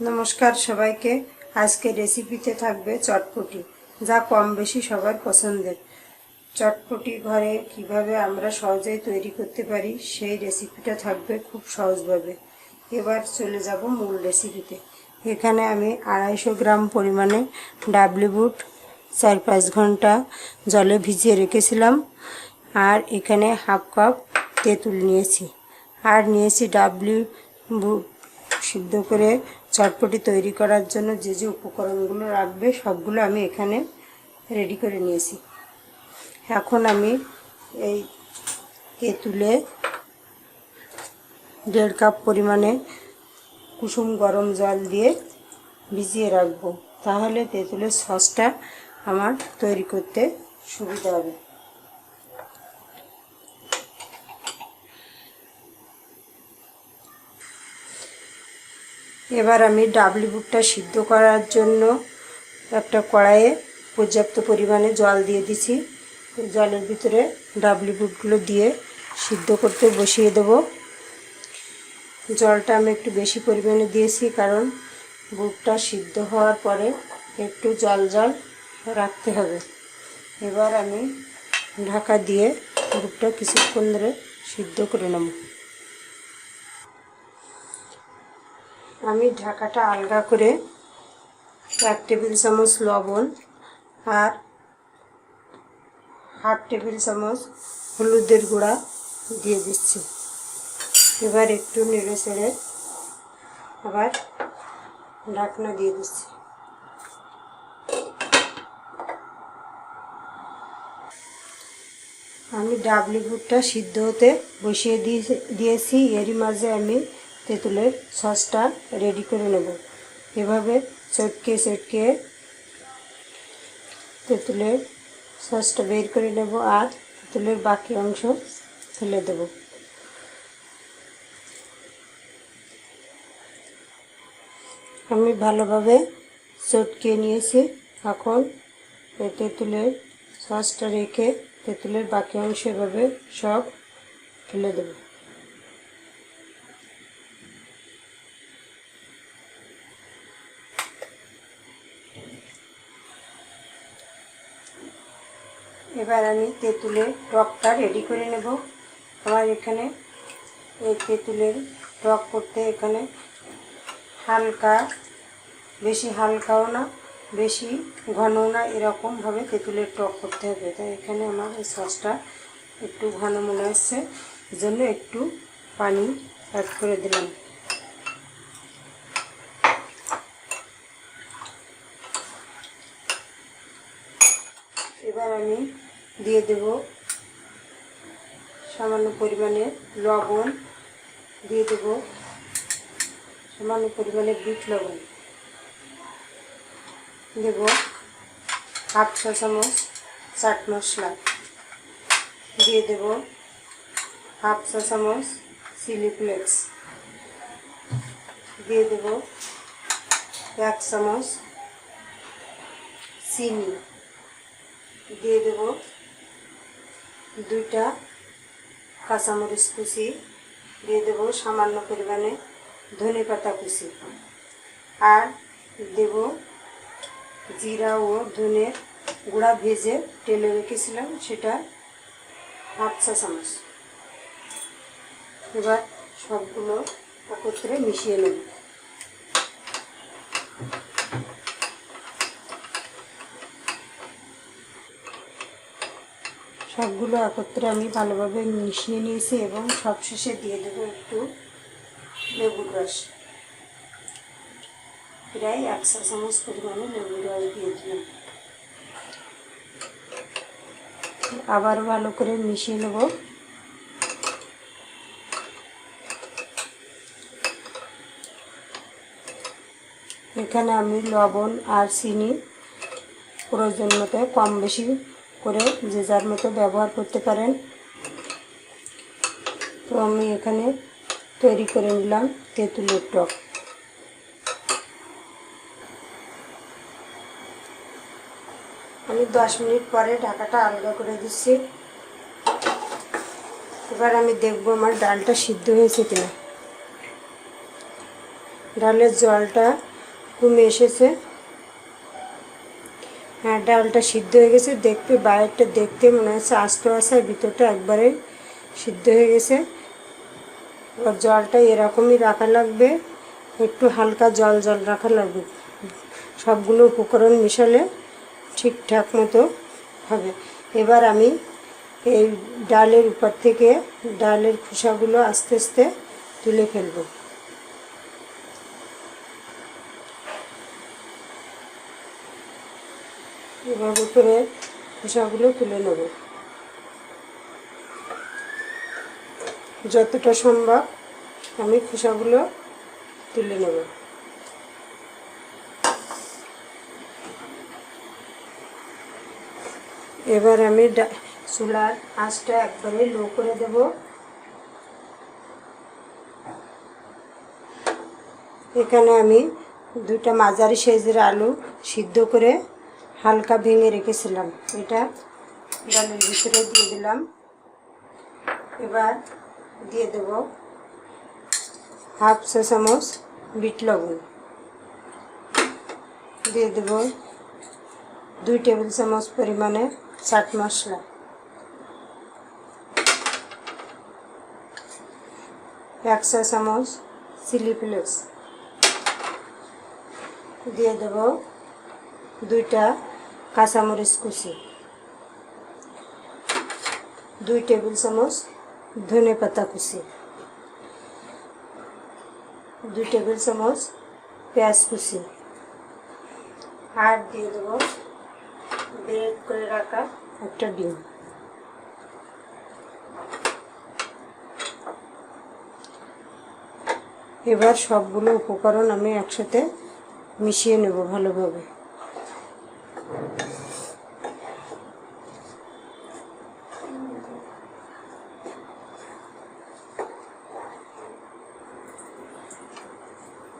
নমস্কার সবাইকে। আজকে রেসিপিতে থাকবে চটপটি, যা কম বেশি সবার পছন্দের। চটপটি ঘরে কীভাবে আমরা সহজেই তৈরি করতে পারি, সেই রেসিপিটা থাকবে খুব সহজভাবে। এবার চলে যাব মূল রেসিপিতে এখানে আমি আড়াইশো গ্রাম পরিমাণে ডাবলি বুট, চার পাঁচ ঘণ্টা জলে ভিজিয়ে রেখেছিলাম। আর এখানে হাফ কাপ তেঁতুল নিয়েছি। আর নিয়েছি ডাবলি বুট সিদ্ধ করে চটপটি তৈরি করার জন্য যে যে উপকরণগুলো রাখবে সবগুলো আমি এখানে রেডি করে নিয়েছি। এখন আমি এই তেঁতুলে দেড় কাপ পরিমাণে কুসুম গরম জল দিয়ে ভিজিয়ে রাখব। তাহলে তেঁতুলের সসটা আমার তৈরি করতে সুবিধা হবে। এবার আমি ডাবলি বুটটা সিদ্ধ করার জন্য একটা কড়াইয়ে পর্যাপ্ত পরিমাণে জল দিয়ে দিছি। জলের ভিতরে ডাবলি বুটগুলো দিয়ে সিদ্ধ করতে বসিয়ে দেব। জলটা আমি একটু বেশি পরিমাণে দিয়েছি কারণ বুটটা সিদ্ধ হওয়ার পরে একটু জল জল রাখতে হবে। এবার আমি ঢাকা দিয়ে বুটটা কিছুক্ষণ ধরে সিদ্ধ করে নেব। আমি ঢাকাটা আলগা করে এক টেবিল চামচ লবণ আর হাফ টেবিল চামচ হলুদের গুঁড়া দিয়ে দিচ্ছি। এবার একটু নেড়ে চেড়ে আবার ঢাকনা দিয়ে দিচ্ছি। আমি ডাবলি বুটটা সিদ্ধ হতে বসিয়ে দিয়ে দিয়েছি। এরই মাঝে আমি তেঁতুলের সসটা রেডি করে নেব। এভাবে চটকে চটকে তেঁতুলের সসটা বের করে নেব আর তেঁতুলের বাকি অংশ ফেলে দেব। আমি ভালোভাবে চটকে নিয়েছি। এখন তেঁতুলের সসটা রেখে তেঁতুলের বাকি অংশ এভাবে সব ফেলে দেবো। এবার আমি তেঁতুলের টকটা রেডি করে নেব। আমার এখানে এই তেঁতুলের টক করতে এখানে হালকা, বেশি হালকাও না, বেশি ঘনও না, এরকমভাবে তেঁতুলের টক করতে হবে। তাই এখানে আমার এই সসটা একটু ঘন মনে হচ্ছে জন্য একটু পানি অ্যাড করে দিলাম। এবার আমি দিয়ে দেব। সামান্য পরিমাণে লবণ দিয়ে দেব। সামান্য পরিমাণে বিট লবণ দেব। হাফ চা চামচ চাট মশলা দিয়ে দেব। হাফ চা চামচ চিলি ফ্লেক্স দিয়ে দেব। এক চামচ চিনি দিয়ে দেব। দুইটা কাঁচামরিচ কুচি দিয়ে দেব সামান্য পরিমাণে ধনে পাতা কুচি। আর দেব জিরা ও ধনের গুঁড়া ভেজে টেলে রেখেছিলাম সেটা হাফ চা চামচ। এবার সবগুলো একত্রে মিশিয়ে নেব। সবগুলো একত্রে আমি ভালোভাবে মিশিয়ে নিয়েছি এবং সবশেষে দিয়ে দেবো একটু লেবুর রস। প্রায় একশো চামচ পরিমাণে লেবুর রস দিয়ে দিলাম। আবার ভালো করে মিশিয়ে নেব। এখানে আমি লবণ আর চিনি প্রয়োজন মতো কম বেশি করে যে যার মতো ব্যবহার করতে পারেন। তো আমি এখানে তৈরি করে নিলাম তেঁতুলের টক। আমি দশ মিনিট পরে ঢাকাটা আলগা করে দিচ্ছি। এবার আমি দেখব আমার ডালটা সিদ্ধ হয়েছে কিনা। ডালের জলটা কমে এসেছে। ডালটা সিদ্ধ হয়ে গেছে। দেখতে বাইরেটা দেখতে মনে হচ্ছে আস্ত আসা ভিতরটা একবারে সিদ্ধ হয়ে গেছে। এবার জলটা এরকমই রাখা লাগবে। একটু হালকা জল জল রাখা লাগবে। সবগুলো উপকরণ মিশালে ঠিকঠাক মতো হবে। এবার আমি এই ডালের উপর থেকে ডালের খোসাগুলো আস্তে আস্তে তুলে ফেলব। এবার উপরে খোসাগুলো তুলে নেব। যতটা সম্ভব আমি খোসাগুলো তুলে নেব। এবার আমি চুলার আঁচটা একবারে লো করে দেব। এখানে আমি দুটা মাঝারি সাইজের আলু সিদ্ধ করে হালকা ভেঙে রেখেছিলাম। এটা ডালের ভিতরে দিয়ে দিলাম। এবার দিয়ে দেব হাফ চা চামচ বিট লবণ। দিয়ে দেব দুই টেবিল চামচ পরিমাণে চাট মশলা। এক চা চামচ চিলি ফ্লেক্স। দিয়ে দেব দুইটা কাঁচামরিচ কুচি, দুই টেবিল চামচ ধনে পাতা কুচি, দুই টেবিল চামচ পেঁয়াজ কুচি। আর দিয়ে দেবো ব্রেড করে রাখা একটা ডিম। এবার সবগুলো উপকরণ আমি একসাথে মিশিয়ে নেব ভালোভাবে।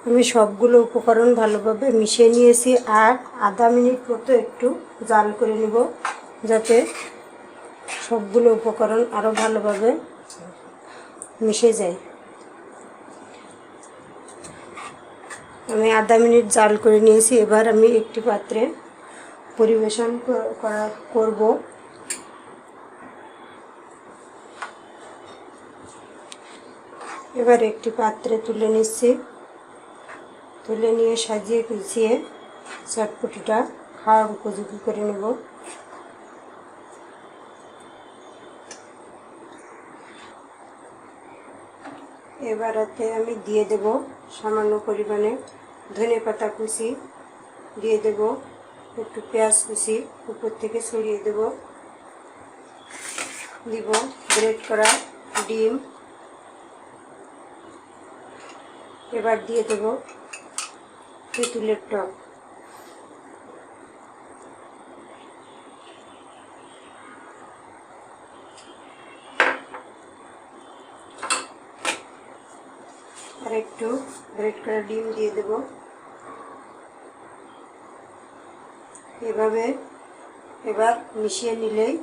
আমি সবগুলো উপকরণ ভালোভাবে মিশিয়ে নিয়েছি আর আধা মিনিট মতো একটু জাল করে নিব যাতে সবগুলো উপকরণ আরও ভালোভাবে মিশে যায়। আমি আধা মিনিট জাল করে নিয়েছি। এবার আমি একটি পাত্রে পরিবেশন করা, করব। এবার একটি পাত্রে তুলে নিচ্ছি। তুলে নিয়ে সাজিয়ে গুছিয়ে চটপটিটা খাওয়ার উপযোগী করে নেব। এবারেতে আমি দিয়ে দেব সামান্য পরিমাণে ধনে পাতা কুচি। দিয়ে দেব একটু পেঁয়াজ কুচি, উপর থেকে ছড়িয়ে দেব। দিব ব্রেড করা ডিম। এবার দিয়ে দেব তেঁতুলের টক আর একটু ব্রেড করা ডিম দিয়ে দেব। এভাবে, এবার মিশিয়ে নিলেই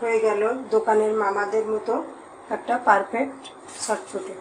হয়ে গেল দোকানের মামাদের মতো একটা পারফেক্ট চটপটে